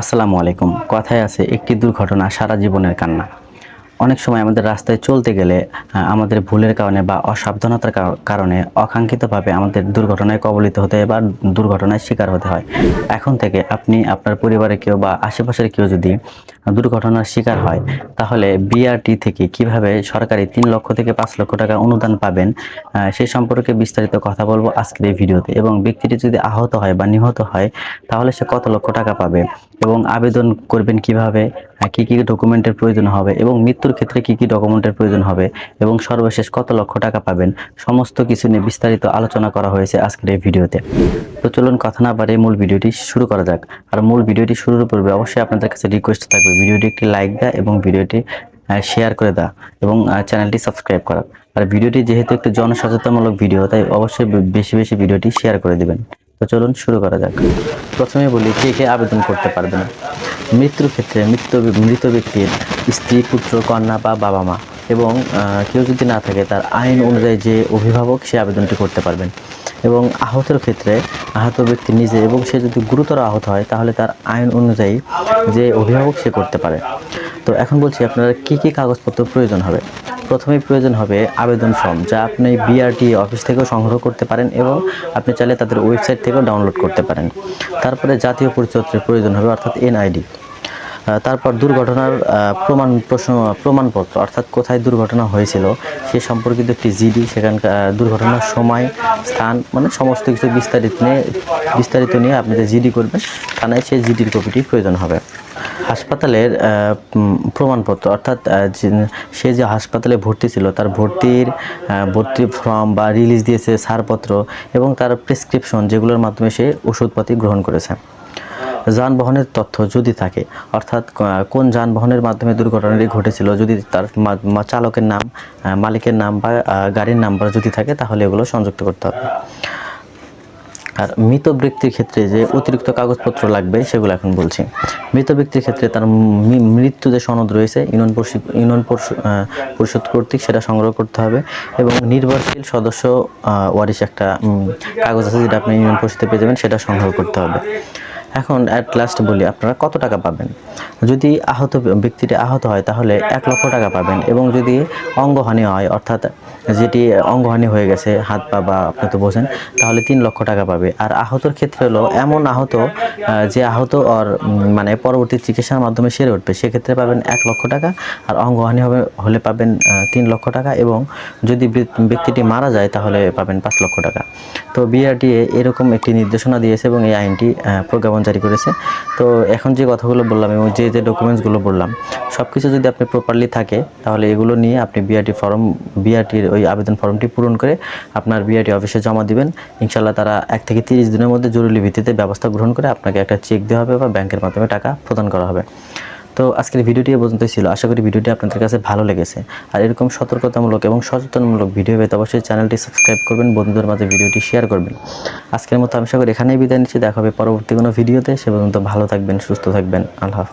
আসসালামু আলাইকুম। কথায় আছে একটি দুর্ঘটনা সারা জীবনের কান্না। অনেক সময় আমাদের রাস্তায় চলতে গেলে আমাদের ভুলের কারণে বা অসাবধানতার কারণে অকাঙ্ক্ষিতভাবে আমাদের দুর্ঘটনায় কবলিত হতে হয় বা দুর্ঘটনায় শিকার হতে হয়। এখন থেকে আপনি আপনার পরিবারের কেউ বা আশেপাশের কেউ যদি দুর্ঘটনার শিকার হয়, তাহলে বিআরটি থেকে কীভাবে সরকারি তিন লক্ষ থেকে পাঁচ লক্ষ টাকা অনুদান পাবেন সেই সম্পর্কে বিস্তারিত কথা বলব আজকের এই ভিডিওতে। এবং ব্যক্তিটি যদি আহত হয় বা নিহত হয়, তাহলে সে কত লক্ষ টাকা পাবে এবং আবেদন করবেন কীভাবে? কি কি ডকুমেন্টের প্রয়োজন হবে এবং মৃত্যুর ক্ষেত্রে কি কি ডকুমেন্টের প্রয়োজন হবে এবং সর্বশেষ কত লক্ষ টাকা পাবেন, সমস্ত কিছু নিয়ে বিস্তারিত আলোচনা করা হয়েছে আজকের এই ভিডিওতে। তো চলুন কথা না বাড়িয়ে মূল ভিডিওটি শুরু করা যাক। আর মূল ভিডিওটি শুরুর পূর্বে অবশ্যই আপনাদের কাছে রিকোয়েস্ট থাকবে, ভিডিওটি একটি লাইক দেয় এবং ভিডিওটি শেয়ার করে দেওয়া এবং চ্যানেলটি সাবস্ক্রাইব করা। আর ভিডিওটি যেহেতু একটি জনসচেতনমূলক ভিডিও তাই অবশ্যই বেশি বেশি ভিডিওটি শেয়ার করে দেবেন। তো চলুন শুরু করা যাক। প্রথমে বলি কে কে আবেদন করতে পারবেন। মৃত্যুর ক্ষেত্রে, মৃত্যু মৃত ব্যক্তির স্ত্রী, পুত্র, কন্যা বা বাবা মা এবং কেউ যদি না থাকে, তার আইন অনুযায়ী যে অভিভাবক সে আবেদনটি করতে পারবেন। এবং আহতের ক্ষেত্রে আহত ব্যক্তি নিজে এবং সে যদি গুরুতর আহত হয়, তাহলে তার আইন অনুযায়ী যে অভিভাবক সে করতে পারে। তো এখন বলছি আপনারা কি কি কাগজপত্র প্রয়োজন হবে? প্রথমেই প্রয়োজন হবে আবেদন ফর্ম, যা আপনি বিআরটি অফিস থেকেও সংগ্রহ করতে পারেন এবং আপনি চাইলে তাদের ওয়েবসাইট থেকেও ডাউনলোড করতে পারেন। তারপরে জাতীয় পরিচয়পত্রের প্রয়োজন হবে, অর্থাৎ এনআইডি তারপর দুর্ঘটনার প্রমাণ প্রশ্ন- প্রমাণপত্র, অর্থাৎ কোথায় দুর্ঘটনা হয়েছিল, সে সম্পর্কিত একটি জিডি, সেখানকার দুর্ঘটনার সময়, স্থান মানে সমস্ত কিছু বিস্তারিত নিয়ে বিস্তারিত নিয়ে আপনি যে জিডি করবেন, থানায় সেই জিডির কপিটি প্রয়োজন হবে। হাসপাতালের প্রমাণপত্র, অর্থাৎ সে যে হাসপাতালে ভর্তি ছিল, তার ভর্তির ভর্তি ফর্ম বা রিলিজ দিয়েছে ছাড়পত্র এবং তার প্রেসক্রিপশন যেগুলোর মাধ্যমে সে ওষুধপাতি গ্রহণ করেছে। যানবাহনের তথ্য যদি থাকে, অর্থাৎ কোন যানবাহনের মাধ্যমে দুর্ঘটনাটি ঘটেছিল, যদি তার চালকের নাম মালিকের নাম বা গাড়ির নাম্বার যদি থাকে, তাহলে এগুলো সংযুক্ত করতে হবে। আর মৃত ব্যক্তির ক্ষেত্রে যে অতিরিক্ত কাগজপত্র লাগবে, সেগুলো এখন বলছি। মৃত ব্যক্তির ক্ষেত্রে তার মৃত্যু যে সনদ রয়েছে, ইউনিয়ন পরিষদ ইউনিয়ন পরিষদ কর্তৃক সেটা সংগ্রহ করতে হবে এবং নির্ভরশীল সদস্য ওয়ারিশ একটা কাগজ আছে যেটা আপনি ইউনিয়ন পরিষদে পেয়ে যাবেন, সেটা সংগ্রহ করতে হবে। এখন অ্যাট লাস্ট বলি আপনারা কত টাকা পাবেন? যদি আহত ব্যক্তিটি আহত হয় তাহলে এক লক্ষ টাকা পাবেন এবং যদি অঙ্গহানি হয় অর্থাৎ যেটি অঙ্গহানি হয়ে গেছে হাত পা বা আপনি তো বোঝেন তাহলে তিন লক্ষ টাকা পাবে। আর আহতর ক্ষেত্রে হলো এমন আহত যে আহত আর মানে পরবর্তী চিকিৎসার মাধ্যমে সেরে উঠবে সেক্ষেত্রে পাবেন এক লক্ষ টাকা আর অঙ্গহানি হবে হলে পাবেন তিন লক্ষ টাকা এবং যদি ব্যক্তিটি মারা যায় তাহলে পাবেন পাঁচ লক্ষ টাকা। তো বিআরটিএ এরকম একটি নির্দেশনা দিয়েছে এবং এই আইনটি আহ, প্রজ্ঞাপন জারি করেছে। তো এখন যে কথাগুলো বললাম এবং যে যে ডকুমেন্টসগুলো বললাম সব কিছু যদি আপনি প্রপারলি থাকে, তাহলে এগুলো নিয়ে আপনি বিআরটি ফর্ম বিআরটির ওই আবেদন ফর্মটি পূরণ করে আপনার বিআরটি অফিসে জমা দিবেন। ইনশাল্লাহ তারা এক থেকে তিরিশ দিনের মধ্যে জরুরি ভিত্তিতে ব্যবস্থা গ্রহণ করে আপনাকে একটা চেক দেওয়া হবে বা ব্যাংকের মাধ্যমে টাকা প্রদান করা হবে। তো আজকের ভিডিওটি এ পর্যন্তই ছিল। আশা করি ভিডিওটি আপনাদের কাছে ভালো লেগেছে। আর এরকম সতর্কতামূলক এবং সচেতনমূলক ভিডিও পেতে অবশ্যই চ্যানেলটি সাবস্ক্রাইব করবেন, বন্ধুদের মাঝে ভিডিওটি শেয়ার করবেন। আজকের মতো আমি আশা করি এখানেই বিদায় নিচ্ছি। দেখা হবে পরবর্তী কোনো ভিডিওতে। সে পর্যন্ত ভালো থাকবেন, সুস্থ থাকবেন। আল্লাহ।